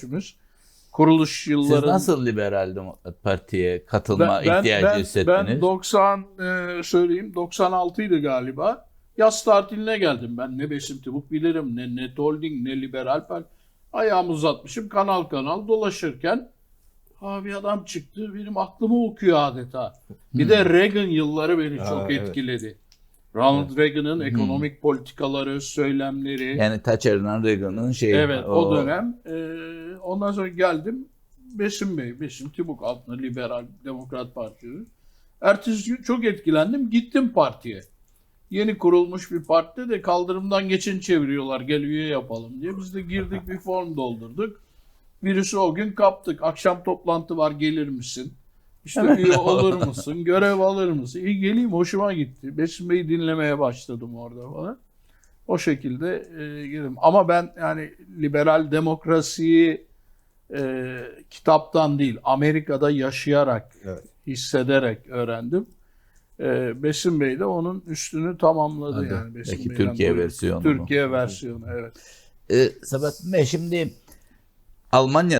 görüşümüz. Kuruluş Siz yılları nasıl Liberal Demokrat Parti'ye katılma ihtiyacı ben, hissettiniz? Ben 90 e, söyleyeyim 96'ydı galiba. Yaz tatiline geldim ben. Ne Besim Tibuk bilirim, ne Net Holding, ne Liberal Parti. Ayağımı uzatmışım kanal kanal dolaşırken ha bir adam çıktı benim aklımı okuyor adeta. Bir de Reagan yılları beni Aa, çok evet. etkiledi. Ronald Reagan'ın ekonomik politikaları, söylemleri. Yani Thatcher'ın Reagan'ın şeyi. Evet o, dönem. E, ondan sonra geldim Besim Bey, Besim Tibuk adlı Liberal Demokrat Partisi. Ertesi gün çok etkilendim. Gittim partiye. Yeni kurulmuş bir partide de kaldırımdan geçin çeviriyorlar. Gel üye yapalım diye. Biz de girdik bir form doldurduk. Virüsü o gün kaptık. Akşam toplantı var gelir misin? İşte üye olur musun? Görev alır mısın? İyi geleyim hoşuma gitti. Besim Bey'i dinlemeye başladım orada falan. O şekilde e, girdim. Ama ben yani liberal demokrasiyi e, kitaptan değil Amerika'da yaşayarak, Evet. hissederek öğrendim. E, Besim Bey de onun üstünü tamamladı Hadi. yani. Besim Belki Bey'den Türkiye dolayı. versiyonu mu? Türkiye versiyonu evet. Ee, Sabahattin Bey şimdi Almanya